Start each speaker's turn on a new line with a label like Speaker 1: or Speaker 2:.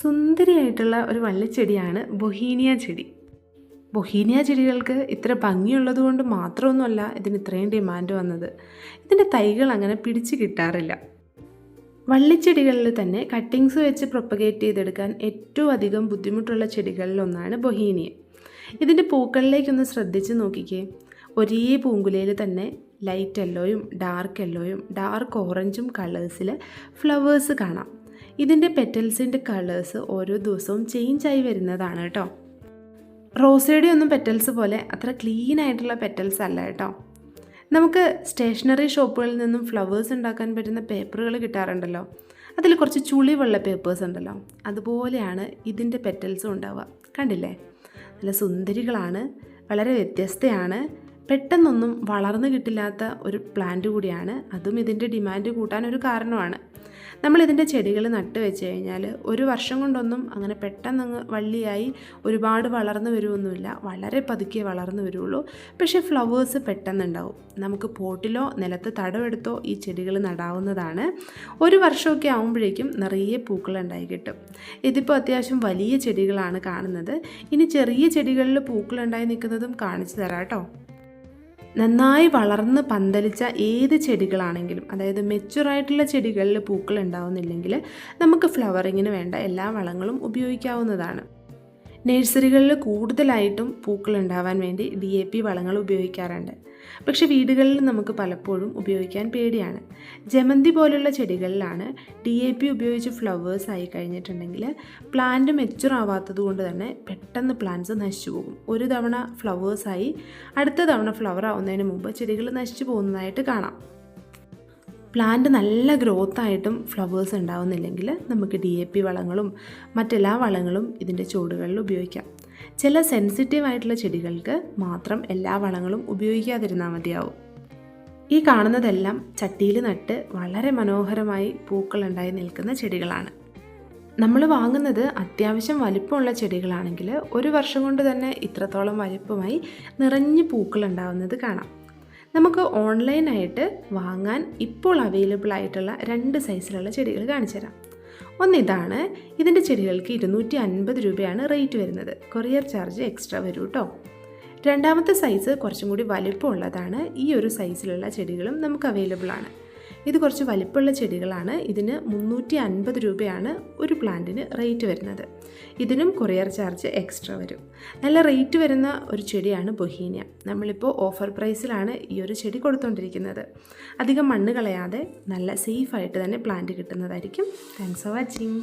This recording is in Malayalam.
Speaker 1: സുന്ദരിയായിട്ടുള്ള ഒരു വള്ളിച്ചെടിയാണ് ബൊഹീനിയ ചെടി. ബൊഹീനിയ ചെടികൾക്ക് ഇത്ര ഭംഗിയുള്ളത് കൊണ്ട് മാത്രമൊന്നുമല്ല ഇതിന് ഇത്രയും ഡിമാൻഡ് വന്നത്. ഇതിന്റെ തൈകൾ അങ്ങനെ പിടിച്ചു കിട്ടാറില്ല. വള്ളിച്ചെടികളിൽ തന്നെ കട്ടിങ്സ് വെച്ച് പ്രൊപ്പഗേറ്റ് ചെയ്തെടുക്കാൻ ഏറ്റവും അധികം ബുദ്ധിമുട്ടുള്ള ചെടികളിലൊന്നാണ് ബൊഹീനിയ. ഇതിന്റെ പൂക്കളിലേക്കൊന്ന് ശ്രദ്ധിച്ച് നോക്കിക്കേ. ഒരേ പൂങ്കുലയിൽ തന്നെ ലൈറ്റ് യെല്ലോയും ഡാർക്ക് യെല്ലോയും ഡാർക്ക് ഓറഞ്ചും കളേഴ്സിൽ ഫ്ലവേഴ്സ് കാണാം. ഇതിന്റെ പെറ്റൽസിന്റെ കളേഴ്സ് ഓരോ ദിവസവും ചേഞ്ച് ആയി വരുന്നതാണ് കേട്ടോ. റോസയുടെ ഒന്നും പെറ്റൽസ് പോലെ അത്ര ക്ലീൻ ആയിട്ടുള്ള പെറ്റൽസ് അല്ല കേട്ടോ. നമുക്ക് സ്റ്റേഷനറി ഷോപ്പുകളിൽ നിന്നും ഫ്ലവേഴ്സ് ഉണ്ടാക്കാൻ പറ്റുന്ന പേപ്പറുകൾ കിട്ടാറുണ്ടല്ലോ. അതിൽ കുറച്ച് ചുളിവുള്ള പേപ്പേഴ്സ് ഉണ്ടല്ലോ. അതുപോലെയാണ് ഇതിന്റെ പെറ്റൽസും ഉണ്ടാവുക. കണ്ടില്ലേ? നല്ല സുന്ദരികളാണ് വളരെ വ്യത്യസ്തയാണ് പെട്ടെന്നൊന്നും വളർന്നു കിട്ടില്ലാത്ത ഒരു പ്ലാന്റ് കൂടിയാണ്. അതും ഇതിന്റെ ഡിമാൻഡ് കൂട്ടാൻ ഒരു കാരണമാണ്. നമ്മൾ ഇതിന്റെ ചെടികൾ നട്ട് വെച്ച് കഴിഞ്ഞാൽ ഒരു വർഷം കൊണ്ടൊന്നും അങ്ങനെ പെട്ടെന്ന് വള്ളിയായി ഒരുപാട് വളർന്നു വരുമൊന്നുമില്ല വളരെ പതുക്കെ വളർന്നു വരുള്ളൂ. പക്ഷേ ഫ്ലവേഴ്സ് പെട്ടെന്നുണ്ടാവും. നമുക്ക് പോട്ടിലോ നിലത്ത് തടവെടുത്തോ ഈ ചെടികൾ നടാവുന്നതാണ്. ഒരു വർഷമൊക്കെ ആകുമ്പോഴേക്കും നിറയെ പൂക്കളുണ്ടായി കിട്ടും. ഇതിപ്പോൾ അത്യാവശ്യം വലിയ ചെടികളാണ് കാണുന്നത്. ഇനി ചെറിയ ചെടികളിൽ പൂക്കളുണ്ടായി നിൽക്കുന്നതും കാണിച്ചു തരാം കേട്ടോ. നന്നായി വളർന്ന് പന്തലിച്ച ഏത് ചെടികളാണെങ്കിലും അതായത് മെച്ചുറായിട്ടുള്ള ചെടികളിൽ പൂക്കൾ ഉണ്ടാവുന്നില്ലെങ്കിൽ നമുക്ക് ഫ്ലവറിങ്ങിന് വേണ്ട എല്ലാ വളങ്ങളും ഉപയോഗിക്കാവുന്നതാണ്. നഴ്സറികളിൽ കൂടുതലായിട്ടും പൂക്കൾ ഉണ്ടാവാൻ വേണ്ടി ഡി എ പി വളങ്ങൾ ഉപയോഗിക്കാറുണ്ട്. പക്ഷേ വീടുകളിൽ നമുക്ക് പലപ്പോഴും ഉപയോഗിക്കാൻ പേടിയാണ്. ജമന്തി പോലുള്ള ചെടികളിലാണ് ഡി എ പി ഉപയോഗിച്ച് ഫ്ലവേഴ്സ് ആയി കഴിഞ്ഞിട്ടുണ്ടെങ്കിൽ പ്ലാന്റ് മെച്ചുർ ആവാത്തത് കൊണ്ട് തന്നെ പെട്ടെന്ന് പ്ലാന്റ്സ് നശിച്ചു പോകും. ഒരു തവണ ഫ്ലവേഴ്സായി അടുത്ത തവണ ഫ്ലവർ ആവുന്നതിന് മുമ്പ് ചെടികൾ നശിച്ചു പോകുന്നതായിട്ട് കാണാം. പ്ലാന്റ് നല്ല ഗ്രോത്തായിട്ടും ഫ്ലവേഴ്സ് ഉണ്ടാവുന്നില്ലെങ്കിൽ നമുക്ക് ഡി എ പി വളങ്ങളും മറ്റെല്ലാ വളങ്ങളും ഇതിന്റെ ചുവടുകളിൽ ഉപയോഗിക്കാം. ചില സെൻസിറ്റീവ് ആയിട്ടുള്ള ചെടികൾക്ക് മാത്രം എല്ലാ വളങ്ങളും ഉപയോഗിക്കാതിരുന്നാൽ മതിയാവും. ഈ കാണുന്നതെല്ലാം ചട്ടിയിൽ നട്ട് വളരെ മനോഹരമായി പൂക്കളുണ്ടായി നിൽക്കുന്ന ചെടികളാണ്. നമ്മൾ വാങ്ങുന്നത് അത്യാവശ്യം വലിപ്പമുള്ള ചെടികളാണെങ്കിൽ ഒരു വർഷം കൊണ്ട് തന്നെ ഇത്രത്തോളം വലിപ്പമായി നിറഞ്ഞ് പൂക്കൾ ഉണ്ടാവുന്നത് കാണാം. നമുക്ക് ഓൺലൈനായിട്ട് വാങ്ങാൻ ഇപ്പോൾ അവൈലബിൾ ആയിട്ടുള്ള രണ്ട് സൈസിലുള്ള ചെടികൾ കാണിച്ചു തരാം. ഒന്നിതാണ് ഇതിന്റെ ചെടികൾക്ക് ഇരുന്നൂറ്റി അൻപത് രൂപയാണ് റേറ്റ് വരുന്നത്. കൊറിയർ ചാർജ് എക്സ്ട്രാ വരും കേട്ടോ രണ്ടാമത്തെ സൈസ് കുറച്ചും കൂടി വലിപ്പമുള്ളതാണ്. ഈ ഒരു സൈസിലുള്ള ചെടികളും നമുക്ക് അവൈലബിൾ ആണ്. ഇത് കുറച്ച് വലിപ്പമുള്ള ചെടികളാണ്. ഇതിന് മുന്നൂറ്റി അൻപത് രൂപയാണ് ഒരു പ്ലാന്റിന് റേറ്റ് വരുന്നത്. ഇതിനും കൊറിയർ ചാർജ് എക്സ്ട്രാ വരും. നല്ല റേറ്റ് വരുന്ന ഒരു ചെടിയാണ് ബൊഹീനിയ. നമ്മളിപ്പോൾ ഓഫർ പ്രൈസിലാണ് ഈ ഒരു ചെടി കൊടുത്തുകൊണ്ടിരിക്കുന്നത് അധികം മണ്ണ് കളയാതെ നല്ല സേഫായിട്ട് തന്നെ പ്ലാന്റ് കിട്ടുന്നതായിരിക്കും. Thanks for watching